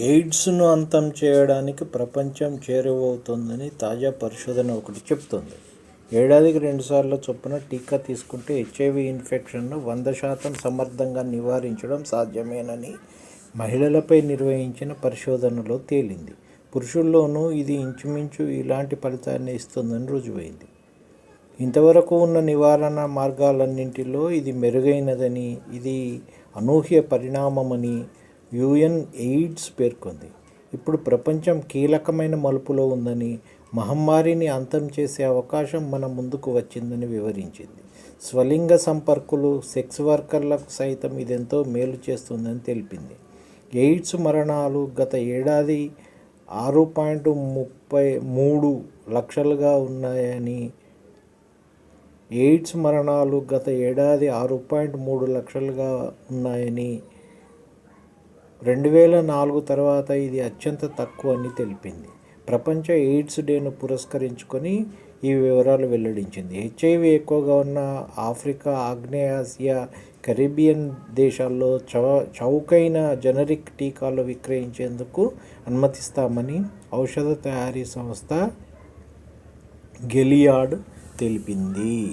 ఎయిడ్స్ను అంతం చేయడానికి ప్రపంచం చేరువవుతోందని తాజా పరిశోధన ఒకటి చెప్తుంది. ఏడాదికి రెండుసార్లు చొప్పున టీకా తీసుకుంటే హెచ్ఐవి ఇన్ఫెక్షన్ను వంద శాతం సమర్థంగా నివారించడం సాధ్యమేనని మహిళలపై నిర్వహించిన పరిశోధనలో తేలింది. పురుషుల్లోనూ ఇది ఇంచుమించు ఇలాంటి ఫలితాన్ని ఇస్తుందని రుజువైంది. ఇంతవరకు ఉన్న నివారణ మార్గాలన్నింటిలో ఇది మెరుగైనదని ఇది అనూహ్య పరిణామమని యుఎన్ ఎయిడ్స్ పేర్కొంది. ఇప్పుడు ప్రపంచం కీలకమైన మలుపులో ఉందని మహమ్మారిని అంతం చేసే అవకాశం మన ముందుకు వచ్చిందని వివరించింది. స్వలింగ సంపర్కులు సెక్స్ వర్కర్లకు సైతం ఇదెంతో మేలు చేస్తుందని తెలిపింది. ఎయిడ్స్ మరణాలు గత ఏడాది ఆరు పాయింట్ ముప్పై మూడు లక్షలుగా ఉన్నాయని ఎయిడ్స్ మరణాలు గత ఏడాది ఆరు పాయింట్ మూడు లక్షలుగా ఉన్నాయని రెండు వేల నాలుగు తర్వాత ఇది అత్యంత తక్కువ అని తెలిపింది. ప్రపంచ ఎయిడ్స్ డేను పురస్కరించుకొని ఈ వివరాలు వెల్లడించింది. హెచ్ఐవి ఎక్కువగా ఉన్న ఆఫ్రికా ఆగ్నేయాసియా కరీబియన్ దేశాల్లో చౌ చౌకైన జనరిక్ టీకాలు విక్రయించేందుకు అనుమతిస్తామని ఔషధ తయారీ సంస్థ గెలియాడ్ తెలిపింది.